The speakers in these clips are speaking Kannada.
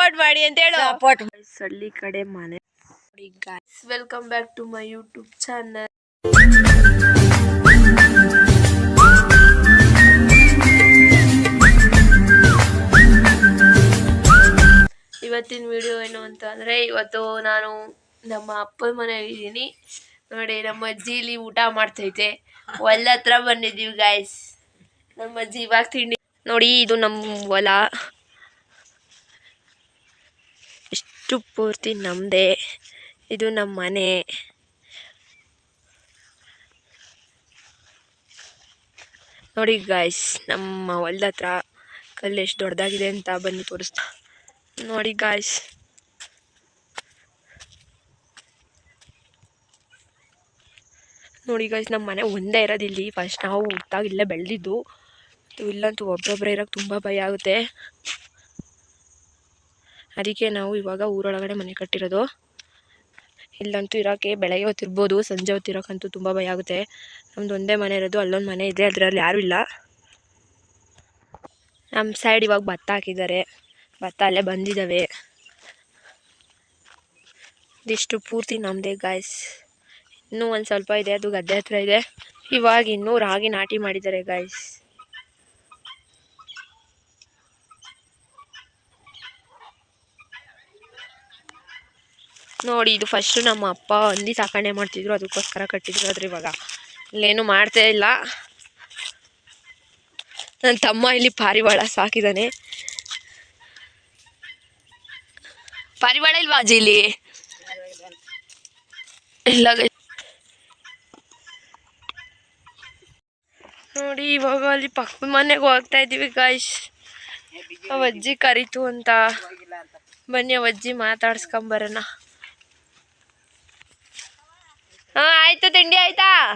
ಸಪೋರ್ಟ್ ಮಾಡಿ ಅಂತ ಹೇಳು. ಸಪೋರ್ಟ್ ಸಳ್ಳಿ ಕಡೆ ಮನೆ. ನೋಡಿ guys welcome back to my YouTube channel ಇವತ್ತಿನ ವಿಡಿಯೋ ಏನು ಅಂತ ಅಂದರೆ ಇವತ್ತು ನಾನು ನಮ್ಮ ಅಪ್ಪನ ಮನೆಯಾಗಿದ್ದೀನಿ ನೋಡಿ ನಮ್ಮ ಅಜ್ಜಿ ಇಲ್ಲಿ ಊಟ ಮಾಡ್ತೈತೆ. ಹೊಲ ಹತ್ರ ಬಂದಿದ್ದೀವಿ ಗಾಯ್ಸ್ ನಮ್ಮ ಅಜ್ಜಿ ಇವಾಗ ತಿಂಡಿ ನೋಡಿ ಇದು ನಮ್ಮ ಹೊಲ. ಇಷ್ಟು ಪೂರ್ತಿ ನಮ್ಮದೇ ಇದು ನಮ್ಮ ಮನೆ. ನೋಡಿ ಗಾಯ್ಸ್ ನಮ್ಮ ಹೊಲ್ದ ಹತ್ರ ಕಲ್ಲು ಎಷ್ಟು ದೊಡ್ಡದಾಗಿದೆ ಅಂತ ಬಂದು ತೋರಿಸ್ತಾ. ನೋಡಿ ಗಾಯ್ಸ್ ನೋಡಿ ಗಾಯ್ಸ್ ನಮ್ಮ ಮನೆ ಒಂದೇ ಇರೋದಿಲ್ಲಿ ಫಸ್ಟ್ ನಾವು ಹುಟ್ಟಾಗ ಇಲ್ಲೇ ಬೆಳೆದಿದ್ದು. ಇಲ್ಲಂತೂ ಒಬ್ಬೊಬ್ಬರೇ ಇರೋಕ್ಕೆ ತುಂಬ ಭಯ ಆಗುತ್ತೆ. ಅದಕ್ಕೆ ನಾವು ಇವಾಗ ಊರೊಳಗಡೆ ಮನೆ ಕಟ್ಟಿರೋದು. ಇಲ್ಲಂತೂ ಇರೋಕ್ಕೆ ಬೆಳಗ್ಗೆ ಹೊತ್ತಿರ್ಬೋದು, ಸಂಜೆ ಹೊತ್ತಿರೋಕ್ಕಂತೂ ತುಂಬ ಭಯ ಆಗುತ್ತೆ. ನಮ್ದು ಒಂದೇ ಮನೆ ಇರೋದು, ಅಲ್ಲೊಂದು ಮನೆ ಇದೆ ಅದರಲ್ಲಿ ಯಾರೂ ಇಲ್ಲ. ನಮ್ಮ ಸೈಡ್ ಇವಾಗ ಭತ್ತ ಹಾಕಿದ್ದಾರೆ. ಭತ್ತ ಅಲ್ಲೇ ಬಂದಿದ್ದಾವೆ ಇದಿಷ್ಟು ಪೂರ್ತಿ ನಮ್ಮದೇ ಗಾಯ್ಸ್ ಇನ್ನೂ ಒಂದು ಸ್ವಲ್ಪ ಇದೆ, ಅದು ಗದ್ದೆ ಹತ್ರ ಇದೆ. ಇವಾಗ ಇನ್ನೂ ರಾಗಿ ನಾಟಿ ಮಾಡಿದ್ದಾರೆ ಗಾಯ್ಸ್ ನೋಡಿ, ಇದು ಫಸ್ಟು ನಮ್ಮ ಅಪ್ಪ ಹಂದಿ ಸಾಕಣೆ ಮಾಡ್ತಿದ್ರು, ಅದಕ್ಕೋಸ್ಕರ ಕಟ್ಟಿದ್ರು ಆದ್ರೆ ಇವಾಗ ಇಲ್ಲೇನು ಮಾಡ್ತಾ ಇಲ್ಲ. ನನ್ನ ತಮ್ಮ ಇಲ್ಲಿ ಪಾರಿವಾಳ ಸಾಕಿದ್ದಾನೆ ಪಾರಿವಾಳ ಇಲ್ವಾ ಅಜ್ಜಿ ಇಲ್ಲಿ? ಇಲ್ಲ ನೋಡಿ, ಇವಾಗ ಅಲ್ಲಿ ಪಕ್ಕದ ಮನೆಗೆ ಹೋಗ್ತಾ ಇದ್ದೀವಿ ಗಾಯ್ಸ್ ಅವ್ ಅಜ್ಜಿ ಕರೀತು ಅಂತ. ಬನ್ನಿ, ಅವ್ ಅಜ್ಜಿ ಮಾತಾಡ್ಸ್ಕೊಂಬರೋಣ ಹಾ, ಆಯಿತು, ತಿಂಡಿ ಆಯ್ತಾ?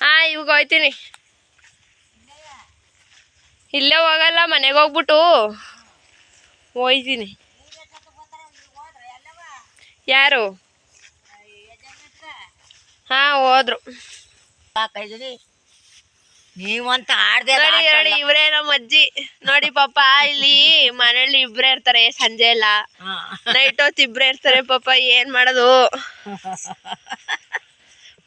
ಹಾಂ, ಇವಾಗ ಹೋಯ್ತೀನಿ. ಇಲ್ಲೇ ಹೋಗಲ್ಲ, ಮನೆಗೆ ಹೋಗ್ಬಿಟ್ಟು ಹೋಯ್ತೀನಿ. ಯಾರು? ಹಾಂ, ಹೋದ್ರು. ನೀವಂತ ಆಡ್ದೆ ನೋಡಿ ನೋಡಿ ಇವ್ರೇ ನಮ್ಮ ಅಜ್ಜಿ. ನೋಡಿ ಪಾಪ ಇಲ್ಲಿ ಮನೇಲಿ ಇಬ್ರೇ ಇರ್ತಾರೆ ಸಂಜೆ ಎಲ್ಲ. ನೈಟ್ ಹೊತ್ತು ಇಬ್ರೇ ಇರ್ತಾರೆ ಪಾಪ ಏನ್ ಮಾಡೋದು?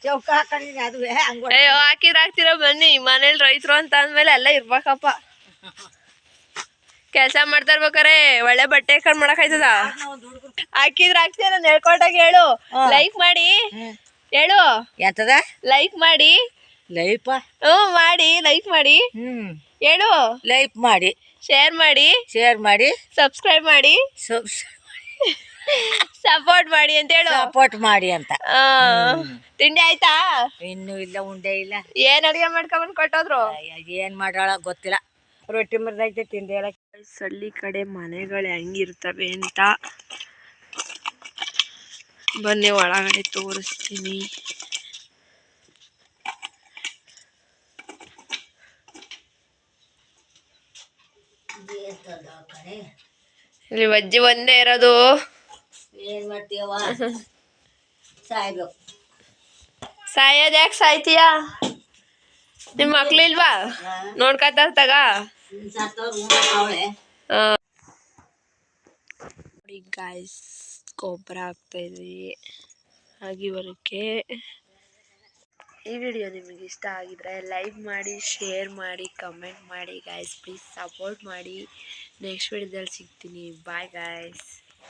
ಚೌಕ ಹಾಕೊಂಡಿನಿ ಅದುವೇ ಹಂಗ ಅಯ್ಯೋ ಹಾಕಿದ್ರ ಹಾಕ್ತಿರ ಬನ್ನಿ. ಮನೇಲಿ ರೈತರು ಅಂತ ಅಂದ್ಮೇಲೆ ಎಲ್ಲ ಇರ್ಬೇಕಪ್ಪ. ಕೆಲ್ಸ ಮಾಡ್ತಾ ಇರ್ಬೇಕಾರೆ ಒಳ್ಳೆ ಬಟ್ಟೆ ಹಾಕೊಂಡ್ ಮಾಡಕ್ ಆಯ್ತದ? ಹಾಕಿದ್ರ ಹಾಕ್ತೀರ ಹೇಳ್ಕೊಟ್ಟಾಗ ಹೇಳು. ಲೈಕ್ ಮಾಡಿ. ಹೇಳು. ಎಂತದ? ಲೈಕ್ ಮಾಡಿ. ಲೈಫ? ಹ್ಞೂ ಮಾಡಿ ಲೈಕ್ ಮಾಡಿ. ಹ್ಮ್. ಹೇಳು ಲೈಫ್ ಮಾಡಿ. ಶೇರ್ ಮಾಡಿ. ಶೇರ್ ಮಾಡಿ. ಸಬ್ಸ್ಕ್ರೈಬ್ ಮಾಡಿ. ಸಪೋರ್ಟ್ ಮಾಡಿ ಅಂತ ಹೇಳು. ಸಪೋರ್ಟ್ ಮಾಡಿ ಅಂತ. ಆ, ತಿಂಡಿ ಆಯ್ತಾ? ಇನ್ನು ಇಲ್ಲ ಉಂಡೆ ಇಲ್ಲ. ಏನ್ ಅಡಿಗೆ ಮಾಡ್ಕೊಂಡ್ ಕೊಟ್ಟೋದ್ರು? ಏನ್ ಮಾಡೋಳ ಗೊತ್ತಿಲ್ಲ. ರೊಟ್ಟಿ ಮರ್ದೈತೆ ತಿಂಡಿ ಎಲ್ಲ ಹಳ್ಳಿ ಕಡೆ ಮನೆಗಳು ಹೆಂಗಿರ್ತವೆ ಅಂತ. ಬನ್ನಿ ಒಳಗಡೆ ತೋರಿಸ್ತೀನಿ. ಇಲ್ಲಿ ಅಜ್ಜಿ ಒಂದೇ ಇರೋದು. ಏನ್ ಮಾಡ್ತೀವ ಸಾಯ್ಬೇಕು. ಸಾಯೋದ್ ಯಾಕೆ ಸಾಯ್ತೀಯ? ನಿಮ್ ಮಕ್ಳಿಲ್ವಾ ನೋಡ್ಕತ್ತಾರ ತಗ ನೋಡಿ ಗಾಯ್ಸ್ ಗೊಬ್ಬರ ಹಾಕ್ತಾ ಇದ್ವಿ. ಆಗಿ ಬರೋಕ್ಕೆ. ಈ ವಿಡಿಯೋ ನಿಮಗೆ ಇಷ್ಟ ಆಗಿದ್ರೆ ಲೈಕ್ ಮಾಡಿ, ಶೇರ್ ಮಾಡಿ, ಕಮೆಂಟ್ ಮಾಡಿ ಗಾಯ್ಸ್ ಪ್ಲೀಸ್ ಸಪೋರ್ಟ್ ಮಾಡಿ. ನೆಕ್ಸ್ಟ್ ವಿಡಿಯೋದಲ್ಲಿ ಸಿಗ್ತೀನಿ. Bye guys